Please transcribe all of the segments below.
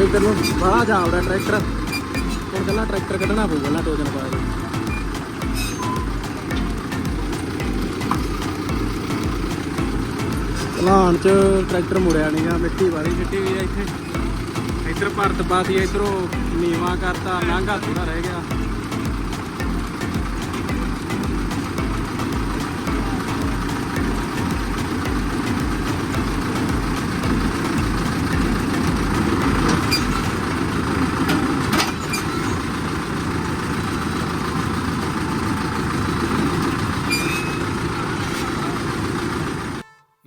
ਤੇ ਇਧਰ ਨੂੰ ਬਾਹਲਾ ਜਾਵੜਾ ਟਰੈਕਟਰ। ਹੁਣ ਕੱਲਾ ਟਰੈਕਟਰ ਕੱਢਣਾ ਪਊਗਾ ਨਾ ਦੋ ਦਿਨ ਬਾਅਦ। ਚਲਾਣ ਚ ਟਰੈਕਟਰ ਮੁੜਿਆ ਨਹੀਂਗਾ ਮਿੱਟੀ ਵਾਰੀ ਸਿੱਟੀ ਹੋਈ ਆ ਇੱਥੇ। ਇੱਧਰ ਭਰਤ ਪਾਤੀ ਇੱਧਰੋਂ ਨੀਵਾ ਕਰਤਾ, ਲਾਂਘਾ ਥੋੜਾ ਰਹਿ ਗਿਆ।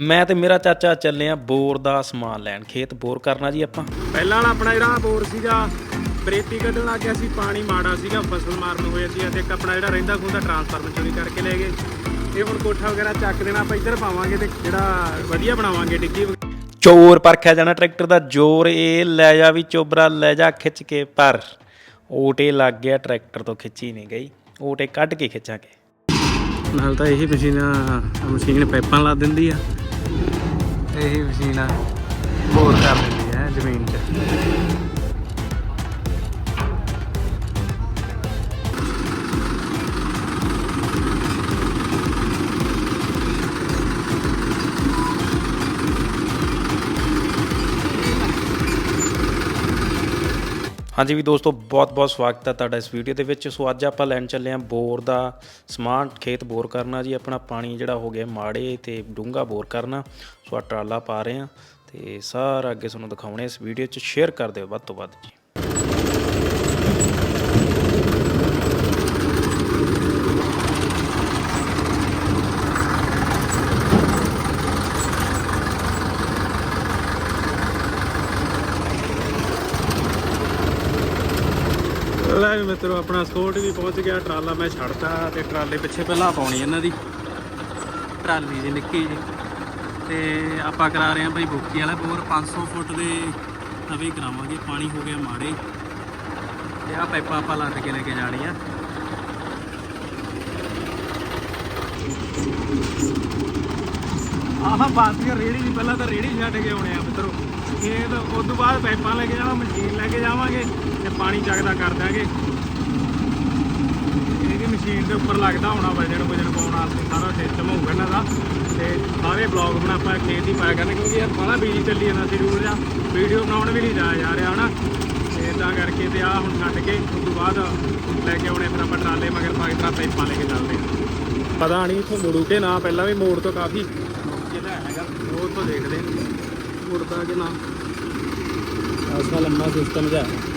ਮੈਂ ਤੇ ਮੇਰਾ ਚਾਚਾ ਚੱਲੇ ਆ ਬੋਰ ਦਾ ਸਮਾਨ ਲੈਣ। ਖੇਤ ਬੋਰ ਕਰਨਾ ਜੀ ਆਪਾਂ। ਪਹਿਲਾਂ ਵਾਲਾ ਆਪਣਾ ਜਿਹੜਾ ਬੋਰ ਸੀਗਾ ਬਰੇਤੀ ਕੱਢਣ ਲੱਗ ਗਿਆ ਸੀ ਪਾਣੀ ਮਾੜਾ ਸੀਗਾ ਫਸਲ ਮਾਰਨ ਹੋ ਜਾਂਦੀ ਆ ਤੇ ਇੱਕ ਆਪਣਾ ਜਿਹੜਾ ਰਹਿੰਦਾ ਖੂੰਦਾ ਟਰਾਂਸਫਾਰਮਰ ਚੋਰੀ ਕਰਕੇ ਲੈ ਗਏ। ਇਹ ਹੁਣ ਕੋਠਾ ਵਗੈਰਾ ਚੱਕ ਦੇਣਾ ਆਪਾਂ ਇੱਧਰ ਪਾਵਾਂਗੇ ਤੇ ਜਿਹੜਾ ਵਧੀਆ ਬਣਾਵਾਂਗੇ ਡਿੱਗੀ ਚੋਰ ਪਰਖਿਆ ਜਾਣਾ ਟਰੈਕਟਰ ਦਾ ਜ਼ੋਰ ਇਹ ਲੈ ਜਾ ਵੀ ਚੋਬਰਾ ਲੈ ਜਾ ਖਿੱਚ ਕੇ ਪਰ। ਓਟੇ ਲੱਗ ਗਿਆ ਟਰੈਕਟਰ ਤੋਂ ਖਿੱਚੀ ਨਹੀਂ ਗਈ। ਓਟੇ ਕੱਢ ਕੇ ਖਿੱਚਾਂਗੇ। ਨਾਲ ਤਾਂ ਇਹੀ ਮਸ਼ੀਨਾਂ ਮਸ਼ੀਨ ਪਾਈਪਾਂ ਲਾ ਦਿੰਦੀ ਆ। ਇਹੀ ਮਸ਼ੀਨ ਆ ਬੋਰ ਕਰ ਦਿੰਦੀ ਹੈ ਜ਼ਮੀਨ 'ਚ। ਹਾਂਜੀ ਵੀ ਦੋਸਤੋ ਬਹੁਤ-ਬਹੁਤ ਸਵਾਗਤ ਹੈ ਤੁਹਾਡਾ ਇਸ ਵੀਡੀਓ ਦੇ ਵਿੱਚ। ਸੋ ਅੱਜ ਆਪਾਂ ਲੈਣ ਚੱਲੇ ਹਾਂ ਬੋਰ ਦਾ ਸਮਾਨ, ਖੇਤ ਬੋਰ ਕਰਨਾ ਜੀ। ਆਪਣਾ ਪਾਣੀ ਜਿਹੜਾ ਹੋ ਗਿਆ ਮਾੜੇ ਤੇ ਡੂੰਗਾ ਬੋਰ ਕਰਨਾ। ਸੋ ਆ ਟਰਾਲਾ ਪਾ ਰਹੇ ਹਾਂ ਤੇ ਸਾਰਾ ਅੱਗੇ ਤੁਹਾਨੂੰ ਦਿਖਾਉਣੇ ਇਸ ਵੀਡੀਓ 'ਚ। ਸ਼ੇਅਰ ਕਰ ਦਿਓ ਵੱਧ ਤੋਂ ਵੱਧ ਜੀ। ਵੀ ਮਿੱਤਰੋ, ਆਪਣਾ ਸਕੋਟ ਵੀ ਪਹੁੰਚ ਗਿਆ। ਟਰਾਲਾ ਮੈਂ ਛੱਡਤਾ ਤੇ ਟਰਾਲੇ ਪਿੱਛੇ ਪਹਿਲਾਂ ਪਾਉਣੀ ਇਹਨਾਂ ਦੀ। ਟਰਾਲੀ ਜੀ, ਨਿੱਕੀ ਜੀ। ਤੇ ਆਪਾਂ ਕਰਾ ਰਹੇ ਹਾਂ ਭਾਈ ਬੁੱਕੀ ਵਾਲਾ ਬੋਰ। 500 ਫੁੱਟ ਦੇ ਤਵੇ ਕਰਾਵਾਂਗੇ। ਪਾਣੀ ਹੋ ਗਿਆ ਮਾੜੇ। ਤੇ ਆ ਪਾਈਪਾਂ ਆਪਾਂ ਲੱਦ ਕੇ ਲੈ ਕੇ ਜਾਣੀਆਂ ਆਹ ਬਾਸੀਆਂ ਰੇੜੀ ਨਹੀਂ ਪਹਿਲਾਂ ਤਾਂ ਰੇੜੀ ਛੱਡ ਕੇ ਆਉਣੇ ਆ ਮਿੱਤਰੋ। ਖੇਤ ਤਾਂ ਉਸ ਤੋਂ ਬਾਅਦ ਪਾਈਪਾਂ ਲੈ ਕੇ ਜਾਵਾਂ ਮਸ਼ੀਨ ਲੈ ਕੇ ਜਾਵਾਂਗੇ ਤੇ ਪਾਣੀ ਚੱਕਦਾ ਕਰ ਦਾਂਗੇ ਇਹਦੀ ਮਸ਼ੀਨ ਦੇ ਉੱਪਰ ਲੱਗਦਾ ਹੋਣਾ ਵਜਨ ਵਜਨ ਪਾਉਣ ਵਾਸਤੇ, ਸਾਰਾ ਸਿਸਟਮ ਹੋਊਗਾ ਇਹਨਾਂ ਦਾ। ਤੇ ਸਾਰੇ ਬਲੌਗ ਬਣਾ ਆਪਾਂ ਖੇਤ ਹੀ ਪਾਇਆ ਕਰਨੇ, ਕਿਉਂਕਿ ਯਾਰ ਬੜਾ ਬਿਜ਼ੀ ਚੱਲੀ ਜਾਂਦਾ ਸ਼ਡਿਊਲ ਜਾਂ ਵੀਡੀਓ ਬਣਾਉਣ ਵੀ ਨਹੀਂ ਜਾ ਜਾ ਰਿਹਾ ਹਨਾ। ਤੇ ਤਾਂ ਕਰਕੇ ਤੇ ਆ ਹੁਣ ਛੱਡ ਕੇ ਉਸ ਤੋਂ ਬਾਅਦ ਲੈ ਕੇ ਆਉਣੇ ਫਿਰ ਆਪਾਂ ਟਰਾਲੇ, ਮਗਰ ਪਾ ਕੇ ਤਰ੍ਹਾਂ ਪਾਈਪਾਂ ਲੈ ਕੇ ਚੱਲਦੇ ਆ। ਪਤਾ ਨਹੀਂ ਇੱਥੋਂ ਮੁੜੂ ਕੇ ਨਾ, ਪਹਿਲਾਂ ਵੀ ਮੋੜ ਤੋਂ ਕਾਫੀ ਜਿਹੜਾ ਹੈਗਾ, ਉਹ ਤੋਂ ਦੇਖਦੇ ਹਾਂ ਮੁੜਦਾ ਕਿ ਨਾ ਐਸਾ ਲੰਮਾ ਸਿਸਟਮ ਜਿਹਾ ਹੈ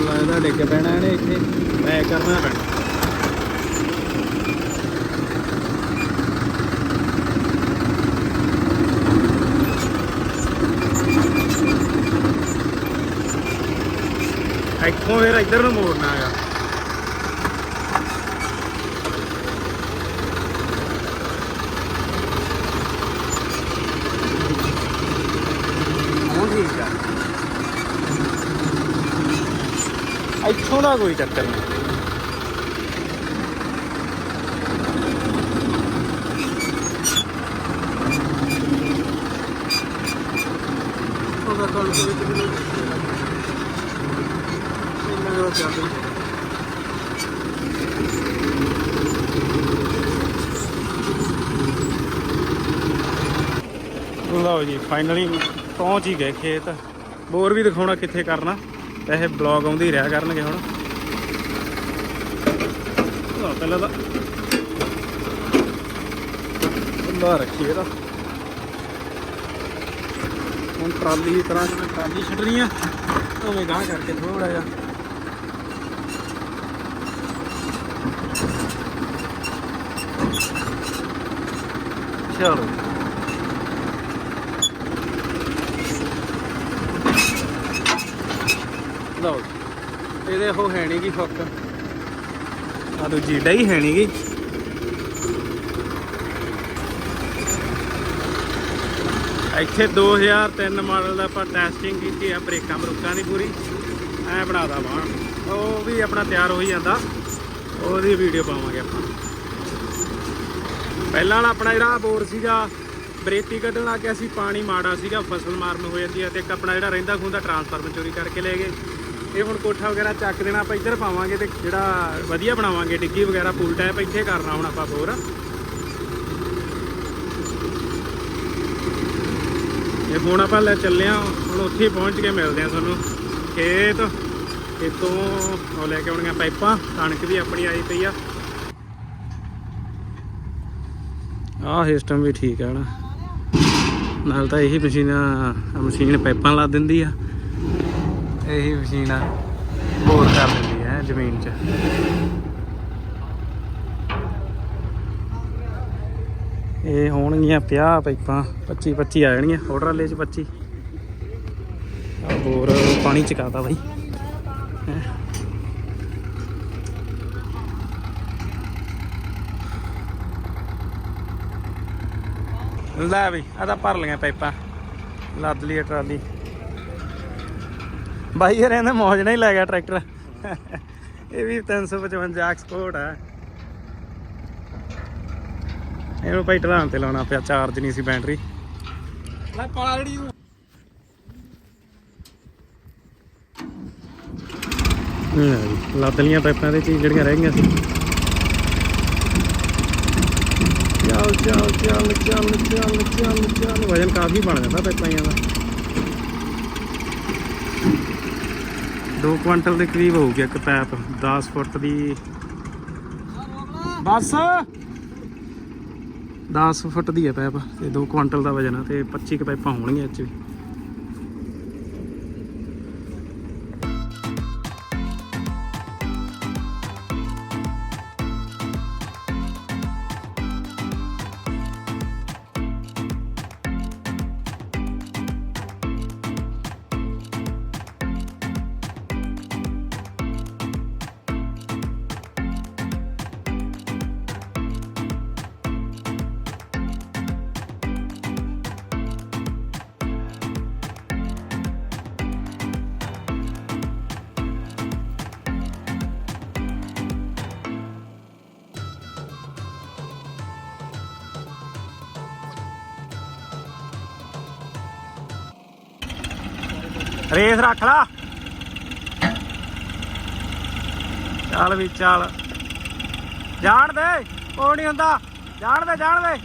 ਲੱਗਦਾ ਡਿੱਗ ਪੈਣਾ ਇਹਨੇ ਇੱਥੇ ਮੈਂ ਕਰਨਾ ਪੈਣਾ ਇੱਥੋਂ ਫਿਰ ਇੱਧਰ ਨੂੰ ਮੋੜਨਾ ਹੈਗਾ ਉਹ ਠੀਕ ਆ ਇੱਥੋਂ ਦਾ ਕੋਈ ਚੱਕਰ ਨਹੀਂ ਉਹਦਾ ਕਾਲ ਦੇ ਵਿੱਚ ਵੀ ਇੰਨਾ ਜ਼ਿਆਦਾ ਚੱਲਦਾ ਲਓ ਜੀ ਫਾਈਨਲੀ ਪਹੁੰਚ ਹੀ ਗਏ ਖੇਤ। ਬੋਰ ਵੀ ਦਿਖਾਉਣਾ ਕਿੱਥੇ ਕਰਨਾ। ਇਹ ਬਲੌਗ ਆਉਂਦੇ ਹੀ ਰਿਹਾ ਕਰਨਗੇ ਹੁਣ। ਪਹਿਲਾਂ ਤਾਂ ਬੰਦਾ ਰੱਖੀਏ ਇਹਦਾ। ਹੁਣ ਟਰਾਲੀ ਦੀ ਤਰ੍ਹਾਂ ਜਿਵੇਂ ਟਰਾਲੀ ਛੱਡਣੀ ਆ, ਉਵੇਂ ਗਾਂ ਕਰਕੇ ਥੋੜਾ ਜਿਹਾ। ਚਲੋ। ਲਓ ਇਹਦੇ ਉਹ ਹੈ ਨਹੀਂ ਗੀ ਫੱਕ। ਆ ਦੂਜੀ ਡਈ ਹੈ ਨਹੀਂ ਗੀ। ਇੱਥੇ 2003 ਮਾਡਲ ਦਾ ਆਪਾਂ ਟੈਸਟਿੰਗ ਕੀਤੀ ਆ, ਬ੍ਰੇਕਾਂ ਬਰੂਕਾਂ ਦੀ ਪੂਰੀ। ਐ ਬਣਾਦਾ ਬਾਹਰ ਉਹ ਵੀ ਆਪਣਾ ਤਿਆਰ ਹੋਈ ਜਾਂਦਾ। ਉਹਦੀ ਵੀਡੀਓ ਪਾਵਾਂਗੇ ਆਪਾਂ। ਪਹਿਲਾਂ ਵਾਲਾ ਆਪਣਾ ਜਿਹੜਾ ਬੋਰ ਸੀਗਾ, ਬਰੇਤੀ ਕੱਢਣ ਲੱਗ ਗਿਆ ਸੀ, ਪਾਣੀ ਮਾੜਾ ਸੀਗਾ, ਫਸਲ ਮਾਰਨ ਹੋ ਜਾਂਦੀ ਹੈ ਤੇ ਇੱਕ ਆਪਣਾ ਜਿਹੜਾ ਰਹਿੰਦਾ ਖੁੰਦਾ ਟਰਾਂਸਫਾਰਮਰ ਚੋਰੀ ਕਰਕੇ ਲੈ ਗਏ। ਇਹ ਹੁਣ ਕੋਠਾ ਵਗੈਰਾ ਚੱਕ ਦੇਣਾ ਆਪਾਂ ਇੱਧਰ ਪਾਵਾਂਗੇ ਤੇ ਜਿਹੜਾ ਵਧੀਆ ਬਣਾਵਾਂਗੇ, ਡਿੱਗੀ ਵਗੈਰਾ ਪੂਲ ਟੈਪ ਇੱਥੇ ਕਰਨਾ ਹੁਣ ਆਪਾਂ ਬੋਰ ਇਹ ਹੁਣ ਆਪਾਂ ਲੈ ਚੱਲੇ ਆ, ਹੁਣ ਉੱਥੇ ਪਹੁੰਚ ਕੇ ਮਿਲਦੇ ਆ ਤੁਹਾਨੂੰ। ਖੇਤ, ਖੇਤੋਂ ਉਹ ਲੈ ਕੇ ਆਉਣੀਆਂ ਪਾਈਪਾਂ, ਕਣਕ ਵੀ ਆਪਣੀ ਆਈ ਪਈ ਆ। ਆਹ ਸਿਸਟਮ ਵੀ ਠੀਕ ਆ ਨਾ। ਨਾਲ ਤਾਂ ਇਹੀ ਮਸ਼ੀਨਾਂ, ਮਸ਼ੀਨ ਪਾਈਪਾਂ ਲਾ ਦਿੰਦੀ ਆ। ਇਹੀ ਮਸ਼ੀਨ ਆ। ਬੋਰ ਕਰ ਦਿੰਦੀ ਹੈ ਜ਼ਮੀਨ 'ਚ। ਇਹ ਹੋਣਗੀਆਂ 50 ਪਾਈਪਾਂ 25 25 ਆ ਜਾਣਗੀਆਂ, ਹੋਰ ਰਾਲੇ 'ਚ 25 ਆ ਬੋਰ ਪਾਣੀ ਚਕਾਤਾ ਬਾਈ। ਲੈ ਬਈ ਆ ਤਾਂ ਭਰ ਲਈਆਂ ਪਾਈਪਾਂ। ਲੱਦ ਲਈ ਟਰਾਲੀ। ਬਾਈ ਇਹ ਰਹਿੰਦਾ ਮੌਜ ਨਹੀਂ ਲੈ ਗਿਆ ਟਰੈਕਟਰ। ਇਹ ਵੀ 355 ਐਕਸਪੋਰਟ ਹੈ ਇਹਨੂੰ ਭਾਈ ਢਲਾਣ ਤੇ ਲਾਉਣਾ ਪਿਆ ਚਾਰਜ ਨਹੀਂ ਸੀ ਬੈਟਰੀ ਲੈ ਪਾਲਾ ਜਿਹੜੀ ਲੱਦ ਲੀਆਂ ਪਾਈਪਾਂ ਦੇ ਚੀਜ਼ ਜਿਹੜੀਆਂ ਰਹਿ ਗਈਆਂ ਸੀ। ਚੱਲ ਚੱਲ ਚੱਲ ਚੱਲ ਚੱਲ ਚੱਲ ਚੱਲ ਵਜਨ ਕਾਫੀ ਬਣ ਜਾਂਦਾ ਪਾਈਪਾਂ ਦਾ। 2 ਕੁਇੰਟਲ ਦੇ ਕਰੀਬ ਹੋਊਗੀ ਇੱਕ ਪੈਪ 10 ਫੁੱਟ ਦੀ। ਬਸ। 10 ਫੁੱਟ ਦੀ ਹੈ ਪੈਪ, ਤੇ 2 ਕੁਇੰਟਲ ਦਾ ਵਜਨ ਆ, ਤੇ 25 ਕ ਪਾਈਪਾਂ ਹੋਣਗੀਆਂ ਇਹ ਚ ਵੀ। ਰੇਸ ਰੱਖ ਲਾ। ਚੱਲ ਵੀ ਚੱਲ। ਜਾਣ ਦੇ ਕੋਈ ਨਹੀਂ ਹੁੰਦਾ। ਜਾਣ ਦੇ ਜਾਣ ਦੇ।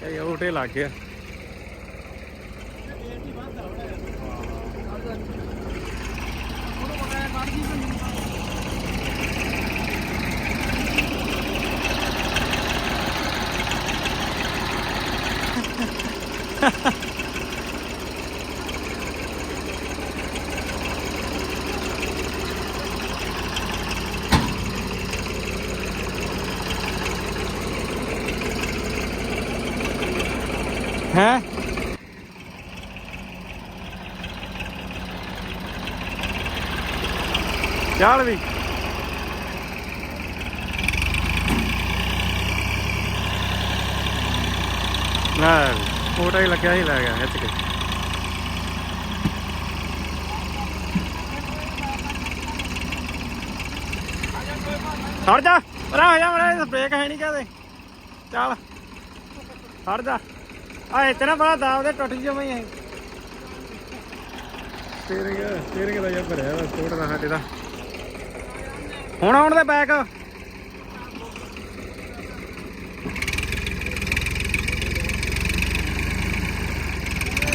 ਕਈ ਉਲਟੇ ਲੱਗ ਗਿਆ ਹੈ ਚੱਲ ਵੀ ਫੋਟੋ ਹੀ ਲੱਗਿਆ ਹੀ ਲੈ ਗਿਆ ਖਿੱਚ ਕੇ। ਖੜ ਜਾ ਪਰਾਂ ਹੋ ਜਾ ਮੜਾ ਬ੍ਰੇਕ ਹੈ ਨਹੀਂ ਕਹਦੇ। ਚੱਲ ਖੜ ਜਾ। ਆ ਇਤਨਾ ਬੜਾ ਦਾਵ ਦੇ ਟੁੱਟ ਜਾਵੇਂ ਇਹ ਸਟੀਅਰਿੰਗ ਸਟੀਅਰਿੰਗ ਦਾ ਯਾਰ ਭਰਿਆ ਵਾ ਸਪੋਰਟ ਦਾ ਸਾਡੇ। ਦਾ ਹੁਣ ਆਉਣ ਦੇ ਬੈਕ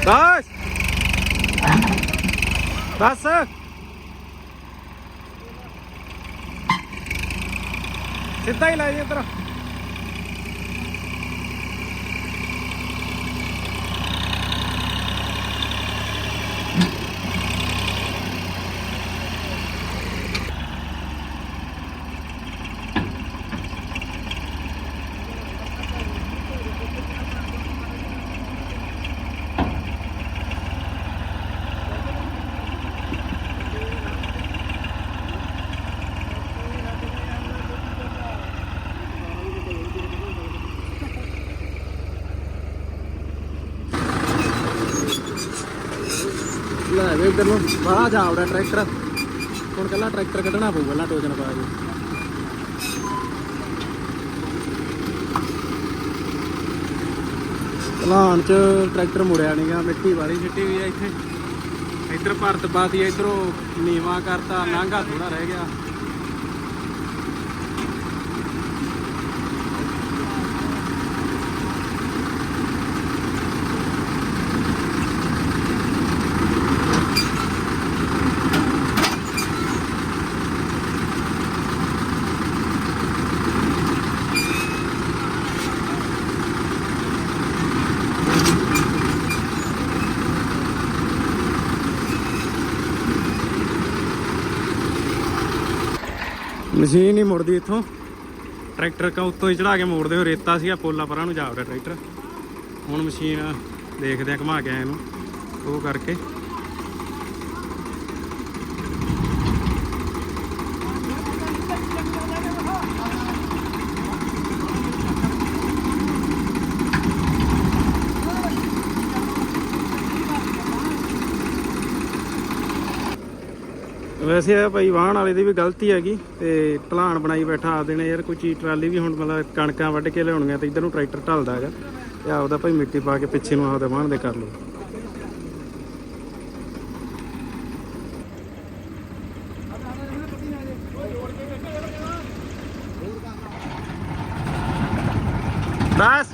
ਬਸ ਬਸ ਸਿੱਧਾ ਹੀ ਲੈ ਜੀ ਇੱਧਰ ਇੱਧਰ ਨੂੰ। ਬੜਾ ਜਾਵੜਾ ਟਰੈਕਟਰ। ਹੁਣ ਕੱਲਾ ਟਰੈਕਟਰ ਕੱਢਣਾ ਪਊਗਾ ਲਾ ਟੋਜਨ ਪਾ ਕੇ ਪਲਾਨ ਚ ਟਰੈਕਟਰ ਮੁੜਿਆ ਨਹੀਂਗਾ ਮਿੱਟੀ ਵਾਲੀ ਸਿੱਟੀ ਵੀ ਆ ਇੱਥੇ। ਇੱਧਰ ਭਰਤ ਪਾਤੀ ਇੱਧਰੋਂ ਨੀਵਾ ਕਰਤਾ ਨਾਂਗਾ ਥੋੜਾ ਰਹਿ ਗਿਆ। ਮਸ਼ੀਨ ਹੀ ਮੁੜਦੀ ਇੱਥੋਂ। ਟਰੈਕਟਰ ਕਾ ਉੱਤੋਂ ਹੀ ਚੜਾ ਕੇ ਮੋੜਦੇ ਹੋ ਰੇਤਾ ਸੀਗਾ, ਪੋਲਾ ਪਰਾਂ ਨੂੰ ਜਾ ਰਿਹਾ ਟਰੈਕਟਰ। ਹੁਣ ਮਸ਼ੀਨ ਦੇਖਦੇ ਆ, ਘੁਮਾ ਕੇ ਆਏ ਨੂੰ ਉਹ ਕਰਕੇ ਵੈਸੇ ਇਹ ਭਾਈ, ਵਾਹਣ ਵਾਲੇ ਦੀ ਵੀ ਗਲਤੀ ਹੈਗੀ ਤੇ ਢਲਾਣ ਬਣਾਈ ਬੈਠਾ ਆ ਦੇਣੇ ਯਾਰ, ਕੋਈ ਚੀਜ਼ ਟਰਾਲੀ ਵੀ ਹੁਣ ਮਤਲਬ ਕਣਕਾਂ ਵੱਢ ਕੇ ਲਿਆਉਣੀਆਂ ਤੇ ਇਧਰ ਨੂੰ ਟਰੈਕਟਰ ਢਲਦਾ ਹੈਗਾ ਤੇ ਆਪਦਾ ਭਾਈ ਮਿੱਟੀ ਪਾ ਕੇ ਪਿੱਛੇ ਨੂੰ ਆਪਦਾ ਵਾਹਣ ਦੇ ਕਰ ਲਓ। ਬਸ।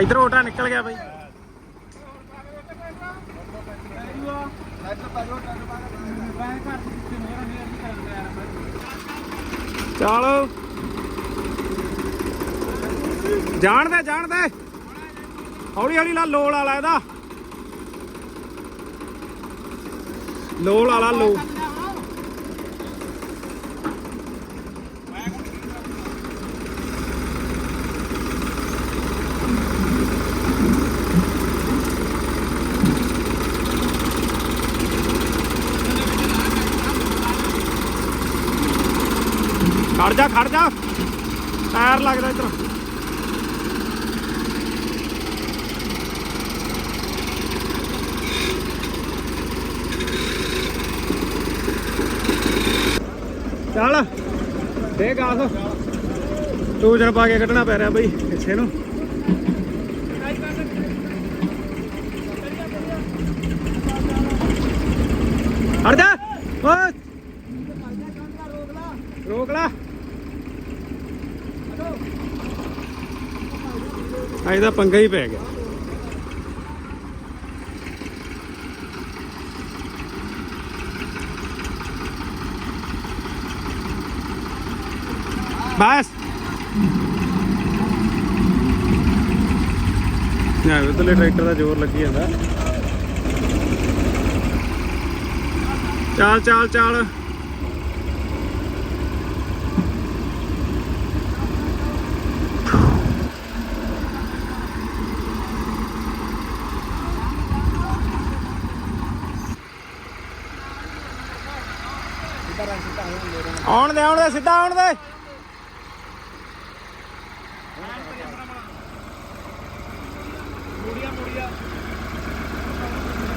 ਇਧਰ ਓਟਾ ਨਿਕਲ ਗਿਆ ਭਾਈ। ਚੱਲ ਜਾਣ ਦੇ ਹੌਲੀ ਹੌਲੀ ਲਾ ਲੋਲ ਵਾਲਾ ਇਹਦਾ। ਲੋਲ ਵਾਲਾ ਲੋ ਖੜ ਜਾ ਖੜ ਜਾ ਟਾਇਰ ਲੱਗਦਾ ਇੱਧਰ ਚੱਲ। ਦੇ ਗਾਸ। ਟੂਜਨ ਪਾ ਕੇ ਕੱਢਣਾ ਪੈ ਰਿਹਾ ਬਈ ਇੱਥੇ ਨੂੰ। ਹਟ ਜਾ। ਓਏ। ਰੋਕ ਲਾ। ਅੱਜ ਦਾ ਪੰਗਾ ਹੀ ਪੈ ਗਿਆ। ਬਸ ਨਾ ਉਧਰਲੇ ਟਰੈਕਟਰ ਦਾ ਜ਼ੋਰ ਲੱਗੀ ਜਾਂਦਾ। ਚੱਲ ਚੱਲ ਚੱਲ। ਆਉਣ ਦੇ ਆਉਣ ਦੇ ਸਿੱਧਾ ਆਉਣ ਦੇ।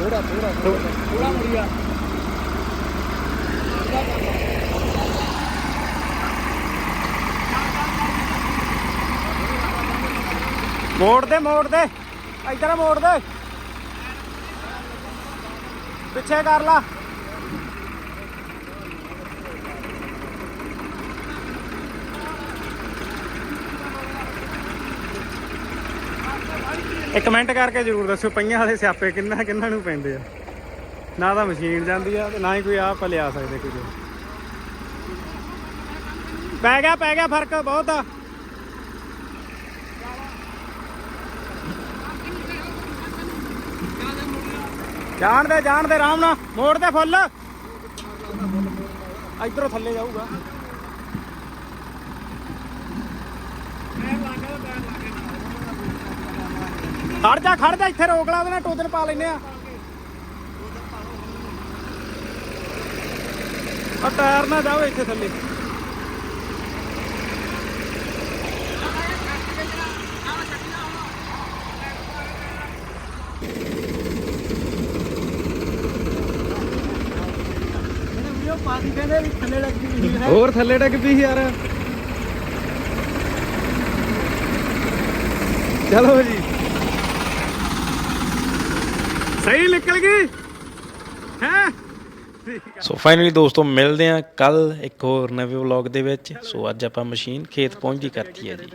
ਥੋੜਾ ਥੋੜਾ ਥੋੜਾ ਮੁੜੀਆ ਮੋੜ ਦੇ ਮੋੜ ਦੇ। ਇਧਰ ਮੋੜ ਦੇ। ਪਿੱਛੇ ਕਰ ਲਾ। ਇੱਕ ਕਮੈਂਟ ਕਰਕੇ ਜਰੂਰ ਦੱਸਿਓ, ਪਈਆਂ ਵਾਲੇ ਸਿਆਪੇ ਕਿੰਨਾ ਕਿੰਨਾ ਨੂੰ ਪੈਂਦੇ ਆ। ਨਾ ਤਾਂ ਮਸ਼ੀਨ ਜਾਂਦੀ ਆ ਤੇ ਨਾ ਹੀ ਕੋਈ ਆਪ ਲਿਆ ਸਕਦੇ ਕੋਈ ਪੈ ਗਿਆ ਪੈ ਗਿਆ ਫ਼ਰਕ ਬਹੁਤ ਆ। ਜਾਣ ਦੇ ਜਾਣ ਦੇ, ਆਰਾਮ ਨਾਲ। ਮੋੜ ਦੇ ਫੁੱਲ। ਇਧਰੋਂ ਥੱਲੇ ਜਾਊਗਾ। ਖੜ ਜਾ ਖੜ ਜਾ ਇੱਥੇ ਰੋਕ ਲਾ ਉਹਦੇ ਨਾਲ ਟੋਦਨ ਪਾ ਲੈਨੇ ਆ। ਆ ਟਾਇਰ ਨਾ ਜਾਓ ਇੱਥੇ ਥੱਲੇ। ਹੋਰ ਥੱਲੇ ਡਿੱਗ ਪਈ ਯਾਰ। ਚਲੋ ਜੀ। ਸਹੀ ਨਿਕਲ ਗਈ। ਹੈ? ਸੋ ਫਾਈਨਲੀ ਦੋਸਤੋ, ਮਿਲਦੇ ਆ ਕੱਲ ਇੱਕ ਹੋਰ ਨਵੇਂ ਵਲੌਗ ਦੇ ਵਿੱਚ। ਸੋ ਅੱਜ ਆਪਾਂ ਮਸ਼ੀਨ ਖੇਤ ਪਹੁੰਚਦੀ ਕਰਤੀ ਹੈ ਜੀ।